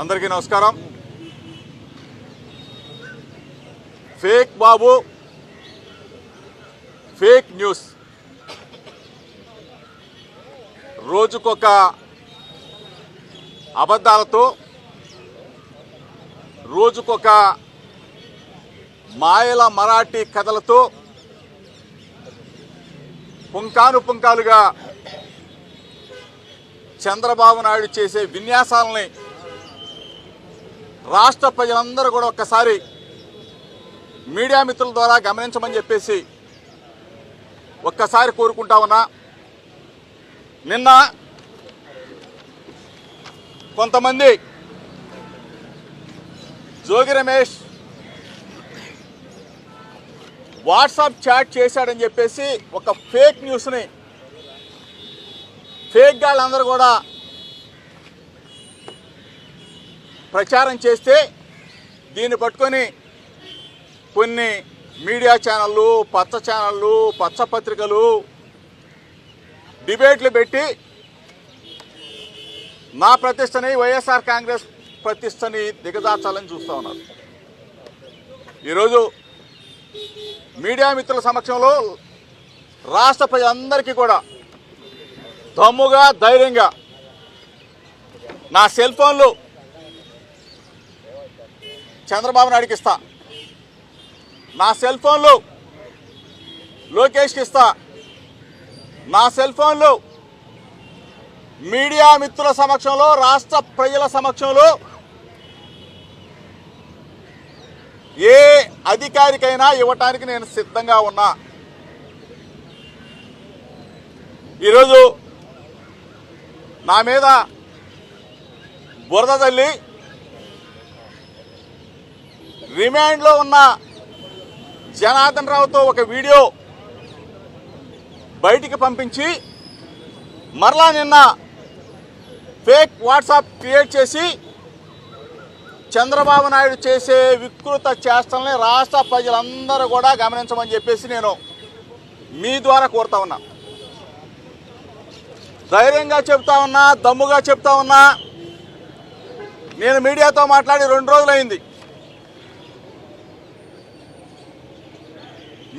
అందరికీ నమస్కారం. Fake Babu fake news. రోజుకొక అబద్ధాలతో రోజుకొక మాయల మరాఠీ కథలతో పుంకాను పుంకాలుగా చంద్రబాబు నాయుడు చేసే విన్యాసాలని రాష్ట్ర ప్రజలందరూ కూడా ఒక్కసారి మీడియా మిత్రుల ద్వారా గమనించమని చెప్పేసి ఒక్కసారి కోరుకుంటా ఉన్నా. నిన్న కొంతమంది జోగి రమేష్ వాట్సాప్ చాట్ చేశాడని చెప్పేసి ఒక ఫేక్ న్యూస్ని ఫేక్ గాళ్ళందరూ కూడా ప్రచారం చేస్తే దీన్ని పట్టుకొని కొన్ని మీడియా ఛానళ్ళు పచ్చ ఛానళ్ళు పచ్చ పత్రికలు డిబేట్లు పెట్టి నా ప్రతిష్టని వైఎస్ఆర్ కాంగ్రెస్ ప్రతిష్టని దిగజార్చాలని చూస్తూ ఉన్నారు. ఈరోజు మీడియా మిత్రుల సమక్షంలో రాష్ట్ర ప్రజలందరికీ కూడా దమ్ముగా ధైర్యంగా నా సెల్ ఫోన్లు చంద్రబాబు నాయుడికి ఇస్తా. నా సెల్ ఫోన్లు లోకేష్కి ఇస్తా. నా సెల్ ఫోన్లు మీడియా మిత్రుల సమక్షంలో రాష్ట్ర ప్రజల సమక్షంలో ఏ అధికారికైనా ఇవ్వటానికి నేను సిద్ధంగా ఉన్నా. ఈరోజు నా మీద బురద తల్లి రిమాండ్లో ఉన్న జనార్దన్ రావుతో ఒక వీడియో బయటికి పంపించి మరలా నిన్న ఫేక్ వాట్సాప్ క్రియేట్ చేసి చంద్రబాబు నాయుడు చేసే వికృత చేష్టల్ని రాష్ట్ర ప్రజలందరూ కూడా గమనించమని చెప్పేసి నేను మీ ద్వారా కోరుతా ఉన్నా. ధైర్యంగా చెప్తా ఉన్నా దమ్ముగా చెప్తా ఉన్నా నేను మీడియాతో మాట్లాడి రెండు రోజులైంది.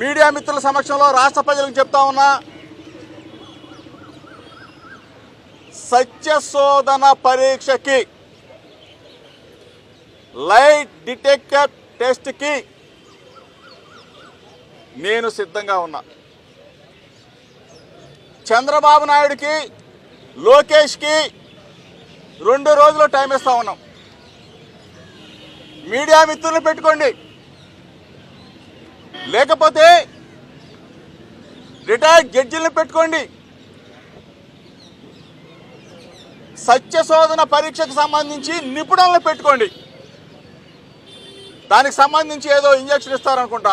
మీడియా మిత్రుల సమక్షంలో రాష్ట్ర ప్రజలకు చెప్తా ఉన్నా సత్యశోధన పరీక్షకి లైట్ డిటెక్టర్ టెస్ట్కి నేను సిద్ధంగా ఉన్నా. చంద్రబాబు నాయుడికి లోకేష్కి రెండు రోజులు టైం ఇస్తా ఉన్నాం. మీడియా మిత్రులు పెట్టుకోండి. లేకపోతే రిటైర్డ్ జడ్జిలను పెట్టుకోండి. సత్యశోధన పరీక్షకు సంబంధించి నిపుణులను పెట్టుకోండి. దానికి సంబంధించి ఏదో ఇంజక్షన్ ఇస్తారనుకుంటా.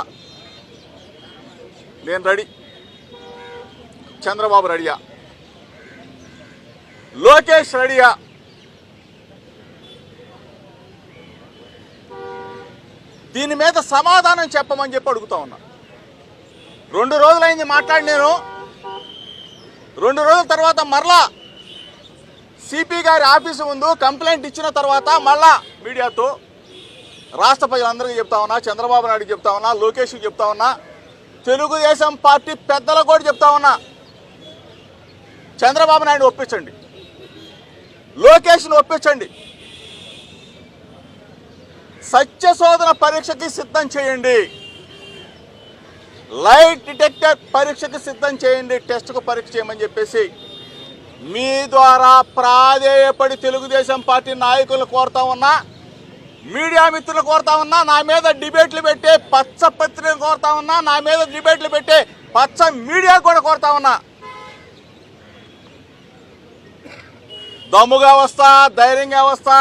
నేను రెడీ. చంద్రబాబు రెడీయా? లోకేష్ రెడీయా? దీని మీద సమాధానం చెప్పమని చెప్పి అడుగుతా ఉన్నా. రెండు రోజులైంది మాట్లాడి నేను. రెండు రోజుల తర్వాత మరలా సిపి గారి ఆఫీసు ముందు కంప్లైంట్ ఇచ్చిన తర్వాత మళ్ళా మీడియాతో రాష్ట్ర ప్రజలందరికీ చెప్తా ఉన్నా చంద్రబాబు నాయుడుకి చెప్తా ఉన్నా లోకేష్కి చెప్తా ఉన్నా తెలుగుదేశం పార్టీ పెద్దలకు కూడా చెప్తా ఉన్నా. చంద్రబాబు నాయుడు ఒప్పించండి. లోకేష్ను ఒప్పించండి. సత్యశోధన పరీక్షకి సిద్ధం చేయండి. లైట్ డిటెక్టర్ పరీక్షకి సిద్ధం చేయండి టెస్ట్కు పరీక్ష చేయమని చెప్పేసి మీ ద్వారా ప్రాధేయపడి తెలుగుదేశం పార్టీ నాయకులు కోరుతా ఉన్నా మీడియా మిత్రులు కోరుతా ఉన్నా నా మీద డిబేట్లు పెట్టే పచ్చ పత్రిక కోరుతా ఉన్నా నా మీద డిబేట్లు పెట్టే పచ్చ మీడియా కూడా కోరుతా ఉన్నా. దమ్ముగా వస్తా ధైర్యంగా వస్తా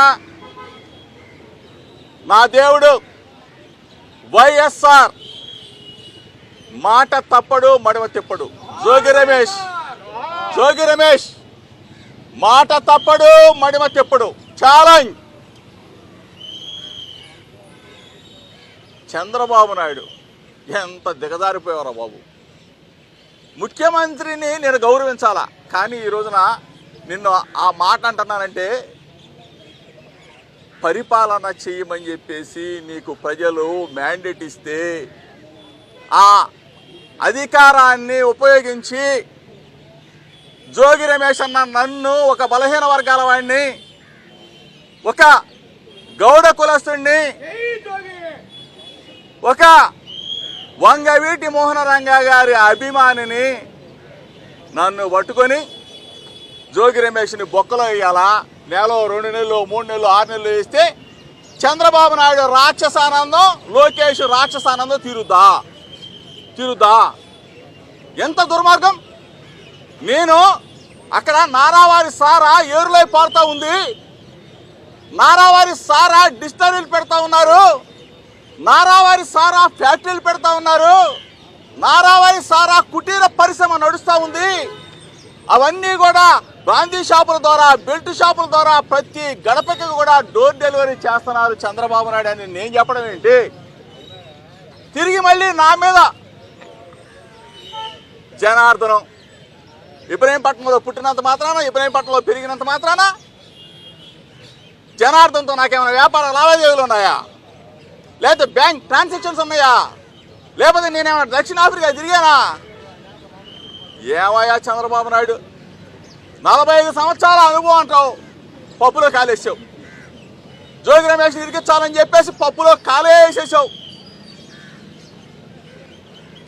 నా దేవుడు వైఎస్ఆర్ మాట తప్పడు మడవ తిప్పడు. జోగి రమేష్ జోగి రమేష్ మాట తప్పడు మడిమ తిప్పడు. ఛాలెంజ్! చంద్రబాబు నాయుడు ఎంత దిగజారిపోయారా బాబు. ముఖ్యమంత్రిని నేను గౌరవించాలా? కానీ ఈ రోజున నిన్ను ఆ మాట అంటున్నానంటే పరిపాలన చేయమని చెప్పేసి నీకు ప్రజలు మ్యాండేట్ ఇస్తే ఆ అధికారాన్ని ఉపయోగించి జోగి రమేష్ అన్న నన్ను ఒక బలహీన వర్గాల వాడిని ఒక గౌడ కులస్తుడిని ఒక వంగవీటి మోహన రంగా గారి అభిమానిని నన్ను పట్టుకొని జోగి రమేష్ని బొక్కలో వేయాలా? నెల రెండు నెలలు మూడు నెలలు ఆరు నెలలు వేస్తే చంద్రబాబు నాయుడు రాక్షసానందం లోకేష్ రాక్షసానందం తీరుద్దా? తీరుద్దా? ఎంత దుర్మార్గం? నేను అక్కడ నారావారి సారా ఏరులై పారుతా ఉంది. నారావారి సారా డిస్టరీలు పెడతా ఉన్నారు. నారావారి సారా ఫ్యాక్టరీలు పెడతా ఉన్నారు. నారావారి సారా కుటీర పరిశ్రమ నడుస్తూ ఉంది. అవన్నీ కూడా గాంధీ షాపుల ద్వారా బెల్ట్ షాపుల ద్వారా ప్రతి గడపకి కూడా డోర్ డెలివరీ చేస్తున్నారు చంద్రబాబు నాయుడు అని నేను చెప్పడం ఏంటి? తిరిగి మళ్ళీ నా మీద జనార్దనం. ఇబ్రహీంపట్నంలో పుట్టినంత మాత్రాన? ఇబ్రహీంపట్నంలో పెరిగినంత మాత్రాన? జనార్దన్తో నాకేమైనా వ్యాపార లావాదేవీలు ఉన్నాయా? లేకపోతే బ్యాంక్ ట్రాన్సాక్షన్స్ ఉన్నాయా? లేకపోతే నేనేమైనా దక్షిణాఫ్రికా తిరిగానా? ఏమయ్యా చంద్రబాబు నాయుడు? నలభై ఐదు సంవత్సరాల అనుభవం అంటావు. పప్పులో కాలేసావు జోగి రమేష్ ఇరికించాలని చెప్పేసి పప్పులో కాలేసేసావు.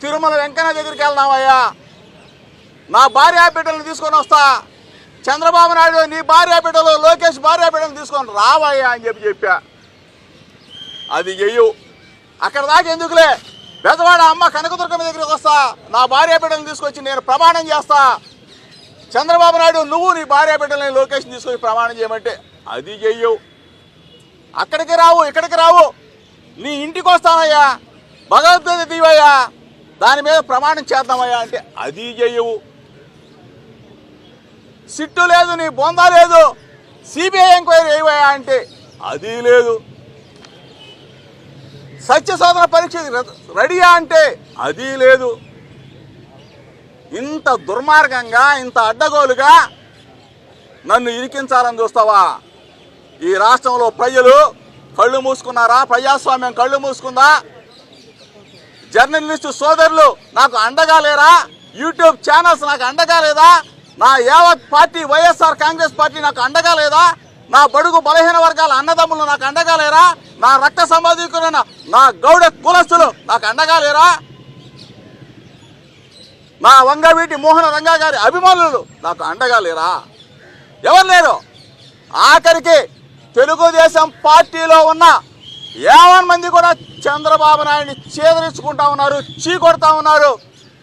తిరుమల వెంకన్న దగ్గరికి వెళ్దామయ్యా నా భార్య బిడ్డలను తీసుకొని వస్తా. చంద్రబాబు నాయుడు నీ భార్య బిడ్డలు లోకేష్ భార్య బిడ్డలు తీసుకొని రావయ్యా అని చెప్పి చెప్పా. అది చెయ్యు. అక్కడ దాకా ఎందుకులే? బెదవాడ అమ్మ కనకదుర్గమ్మ దగ్గరికి వస్తా. నా భార్య బిడ్డలను తీసుకొచ్చి నేను ప్రమాణం చేస్తా. చంద్రబాబు నాయుడు నువ్వు నీ భార్య బిడ్డలని లోకేష్ తీసుకొని ప్రమాణం చేయమంటే అది చెయ్యవు. అక్కడికి రావు ఇక్కడికి రావు. నీ ఇంటికి వస్తానయ్యా. భగవద్గీత దీవయ్యా దాని మీద ప్రమాణం చేద్దామయ్యా అంటే అది చెయ్యవు. సిట్టు లేదు నీ బొందా లేదు. సిబిఐ ఎంక్వైరీ వేయవయ్యా అంటే అది లేదు. సత్యశోధన పరీక్ష రెడీయా అంటే అది లేదు. ఇంత దుర్మార్గంగా ఇంత అడ్డగోలుగా నన్ను ఇరికించాలని చూస్తావా? ఈ రాష్ట్రంలో ప్రజలు కళ్ళు మూసుకున్నారా? ప్రజాస్వామ్యం కళ్ళు మూసుకుందా? జర్నలిస్టు సోదరులు నాకు అండగా లేరా? యూట్యూబ్ ఛానల్స్ నాకు అండగా లేదా? నా యావత్ పార్టీ వైఎస్ఆర్ కాంగ్రెస్ పార్టీ నాకు అండగా లేదా? నా బడుగు బలహీన వర్గాల అన్నదమ్ములు నాకు అండగా లేరా? నా రక్త సంబంధికులైన నా గౌడ కులస్తులు నాకు అండగా లేరా? నా వంగవీటి మోహన రంగా గారి అభిమానులు నాకు అండగా లేరా? ఎవరు లేరు? ఆఖరికి తెలుగుదేశం పార్టీలో ఉన్న యావన్ మంది కూడా చంద్రబాబు నాయుడిని చేదరించుకుంటా ఉన్నారు చీ కొడతా ఉన్నారు.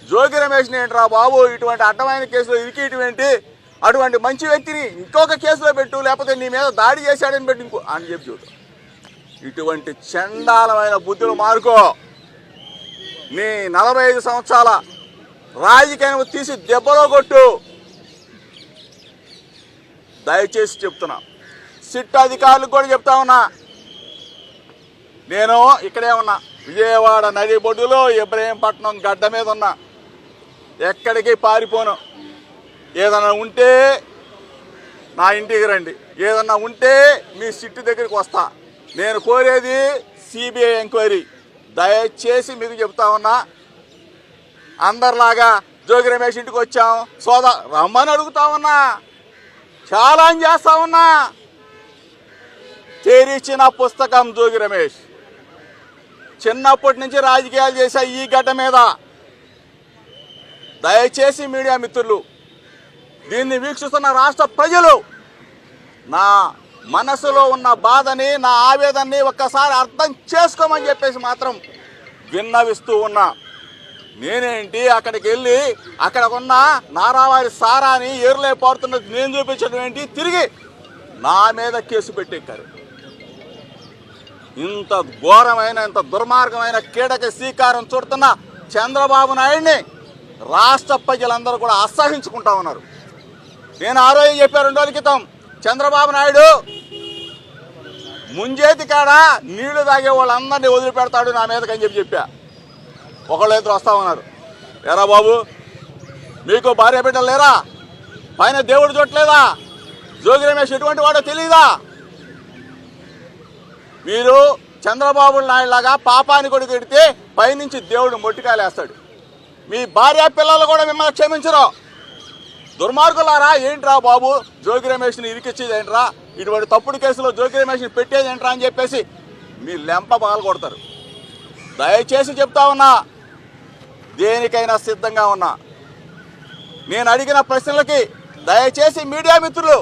జోగి రమేష్ని ఏంట్రా బాబు ఇటువంటి అడ్డమైన కేసులో ఇరికిటువంటి అటువంటి మంచి వ్యక్తిని ఇంకొక కేసులో పెట్టు లేకపోతే నీ మీద దాడి చేశాడని పెట్టి ఇంకో అని చెప్పి చూడు. ఇటువంటి చండాలమైన బుద్ధులు మార్కో. నీ నలభై ఐదు సంవత్సరాల రాజకీయాన్ని తీసి దెబ్బలో కొట్టు. దయచేసి చెప్తున్నా. సిట్ అధికారులకు కూడా చెప్తా ఉన్నా. నేను ఇక్కడే ఉన్నా. విజయవాడ నది బొడ్డులో ఇబ్రహీంపట్నం గడ్డ మీద ఉన్నా. ఎక్కడికి పారిపోను. ఏదైనా ఉంటే నా ఇంటికి రండి. ఏదన్నా ఉంటే మీ సిట్టు దగ్గరికి వస్తా. నేను కోరేది సిబిఐ ఎంక్వైరీ. దయచేసి మీకు చెప్తా ఉన్నా. అందరిలాగా జోగి రమేష్ ఇంటికి వచ్చాం. సోదా రమ్మని అడుగుతా ఉన్నా చాలా చేస్తా ఉన్నా తెరిచిన పుస్తకం జోగి రమేష్. చిన్నప్పటి నుంచి రాజకీయాలు చేశా ఈ గడ్డ మీద. దయచేసి మీడియా మిత్రులు దీన్ని వీక్షిస్తున్న రాష్ట్ర ప్రజలు నా మనసులో ఉన్న బాధని నా ఆవేదనని ఒక్కసారి అర్థం చేసుకోమని చెప్పేసి మాత్రం విన్నవిస్తూ ఉన్నా. నేనేంటి? అక్కడికి వెళ్ళి అక్కడ ఉన్న నారావారి సారాని ఏరులే పారుతున్నది నేను చూపించడం ఏంటి? తిరిగి నా మీద కేసు పెట్టెక్కారు ఇంత ఘోరమైన ఇంత దుర్మార్గమైన కీడక శ్రీకారం చుడుతున్న చంద్రబాబు నాయుడిని రాష్ట్ర ప్రజలందరూ కూడా అసహించుకుంటా ఉన్నారు. నేను ఆ రోజు చెప్పా? రెండు రోజుల క్రితం చంద్రబాబు నాయుడు ముంజేతి కాడ నీళ్ళు తాగే వాళ్ళందరినీ వదిలిపెడతాడు నా మీదకి అని చెప్పి చెప్పా. ఒకళ్ళు ఇద్దరు వస్తా ఉన్నారు. ఎరా బాబు? మీకు భార్య బిడ్డలు లేరా? పైన దేవుడు చూడలేదా జోగి రమేష్ ఎటువంటి వాడో తెలియదా మీరు చంద్రబాబు నాయుడులాగా పాపాన్ని కొడుకు ఎడితే పైనుంచి దేవుడు మొట్టికాయలేస్తాడు మీ భార్య పిల్లలు కూడా మిమ్మల్ని క్షమించరు. దుర్మార్గులారా ఏంట్రా బాబు? జోగి రమేష్ని ఇరికిచ్చేది ఏంట్రా? ఇటువంటి తప్పుడు కేసులో జోగి రమేష్ని పెట్టేది ఏంట్రా అని చెప్పేసి మీ లెంప పగలు కొడతారు దయచేసి చెప్తా ఉన్నా దేనికైనా సిద్ధంగా ఉన్నా. నేను అడిగిన ప్రశ్నలకి దయచేసి మీడియా మిత్రులు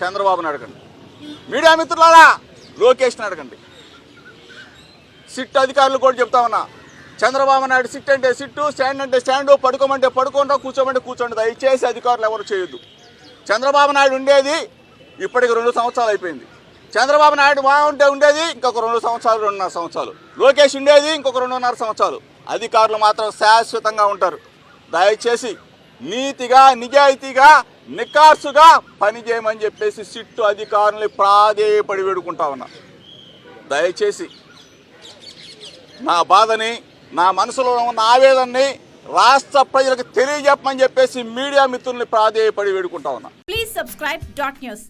చంద్రబాబుని అడగండి. మీడియా మిత్రులారా లోకేష్ని అడగండి. సిట్ అధికారులు కూడా చెప్తా ఉన్నా. చంద్రబాబు నాయుడు సిట్ అంటే సిట్టు స్టాండ్ అంటే స్టాండు పడుకోమంటే పడుకోండి కూర్చోమంటే కూర్చోండి దయచేసి అధికారులు ఎవరు చేయొద్దు. చంద్రబాబు నాయుడు ఉండేది ఇప్పటికి రెండు సంవత్సరాలు అయిపోయింది. చంద్రబాబు నాయుడు బాగుంటే ఉండేది ఇంకొక రెండు సంవత్సరాలు రెండున్నర సంవత్సరాలు. లోకేష్ ఉండేది ఇంకొక రెండున్నర సంవత్సరాలు. అధికారులు మాత్రం శాశ్వతంగా ఉంటారు. దయచేసి నీతిగా నిజాయితీగా నికార్సుగా పనిచేయమని చెప్పేసి సిట్టు అధికారుల్ని ప్రాధేయపడి వేడుకుంటా ఉన్నా. దయచేసి నా బాధని నా మనసులో ఉన్న ఆవేదనని రాష్ట్ర ప్రజలకు తెలియజెప్పమని చెప్పేసి మీడియా మిత్రుల్ని ప్రాధేయపడి వేడుకుంటా ఉన్నా. Please subscribe dot news